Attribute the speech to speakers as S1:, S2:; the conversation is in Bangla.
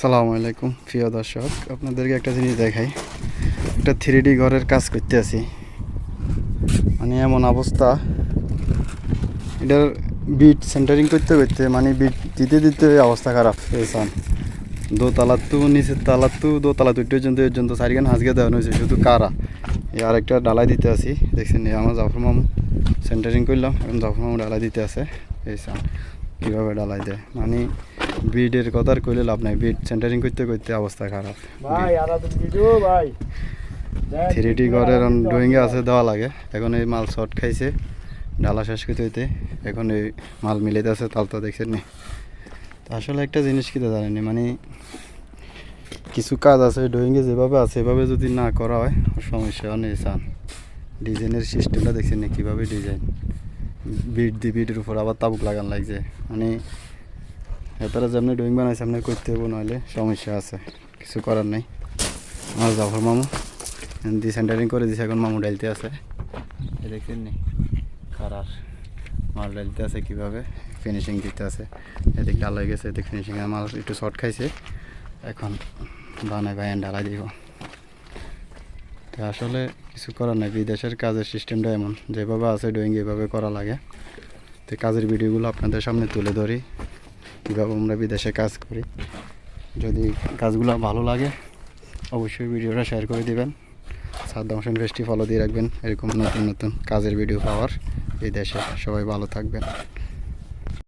S1: আসসালামু আলাইকুম, প্রিয় দর্শক। আপনাদেরকে একটা জিনিস দেখাই। একটা থ্রি ঘরের কাজ করতে আছি। মানে এমন অবস্থা। এটার বিট সেন্টারিং করতে করতে মানে বিট দিতে দিতে অবস্থা খারাপ পেয়েছেন দোতলার তো, নিচের তালার তো, দোতলা দুটো পর্যন্ত এই পর্যন্ত চারিখান দেওয়ানো হয়েছে, শুধু কারা? এই আরেকটা ডালাই দিতে আছি। দেখছেন, এই আমার জাফর মামু সেন্টারিং করলাম, এখন জাফর মামু ডালাই দিতে আছে। পেয়েছেন কীভাবে ডালাই দেয়? মানে বিডের কথা আর কইলে লাভ নাই। বিড সেন্টারিং করতে করতে অবস্থা খারাপ। থ্রি ডি ঘরের ড্রয়িংয়ে আছে দেওয়া লাগে। এখন এই মাল শর্ট খাইছে ডালা শেষ করতে হইতে। এখন এই মাল মিলাইতে আছে তাল তো দেখছেন নি। তো আসলে একটা জিনিস কি জানেনি মানে কিছু কাজ আছে ড্রয়িংয়ে যেভাবে আছে এভাবে যদি না করা হয় সমস্যা অনেক চান। ডিজাইনের সিস্টেমটা দেখছেন না কীভাবে ডিজাইন। বিট দি বিটের উপর আবার তাবুক লাগান লাগছে। মানে এরপরে যেমনি ড্রয়িং বানাইছে আপনি করতে হব নাহলে সমস্যা আছে, কিছু করার নেই। আমার জাফর মামু দি সেন্টারিং করে দিছে, এখন মামু ডালতে আছে। দেখছেন নি কারার মাল ডালতে আছে কীভাবে ফিনিশিং দিতে আছে। এদিক ডাল হয়ে গেছে, এদিক ফিনিশিং মাল একটু শর্ট খাইছে। এখন বানায় ভাই ডালা দিব। তো আসলে কিছু করার নাই, বিদেশের কাজের সিস্টেমটা এমন। যেভাবে আছে ড্রয়িং এভাবে করা লাগে। তো কাজের ভিডিওগুলো আপনাদের সামনে তুলে ধরি। কীভাবে আমরা বিদেশে কাজ করি। যদি কাজগুলো ভালো লাগে, অবশ্যই ভিডিওটা শেয়ার করে দিবেন। সাদ্দাম ফেস্টি ফলো দিয়ে রাখবেন, এরকম নতুন নতুন কাজের ভিডিও পাওয়ার। এই দেশে সবাই ভালো থাকবেন।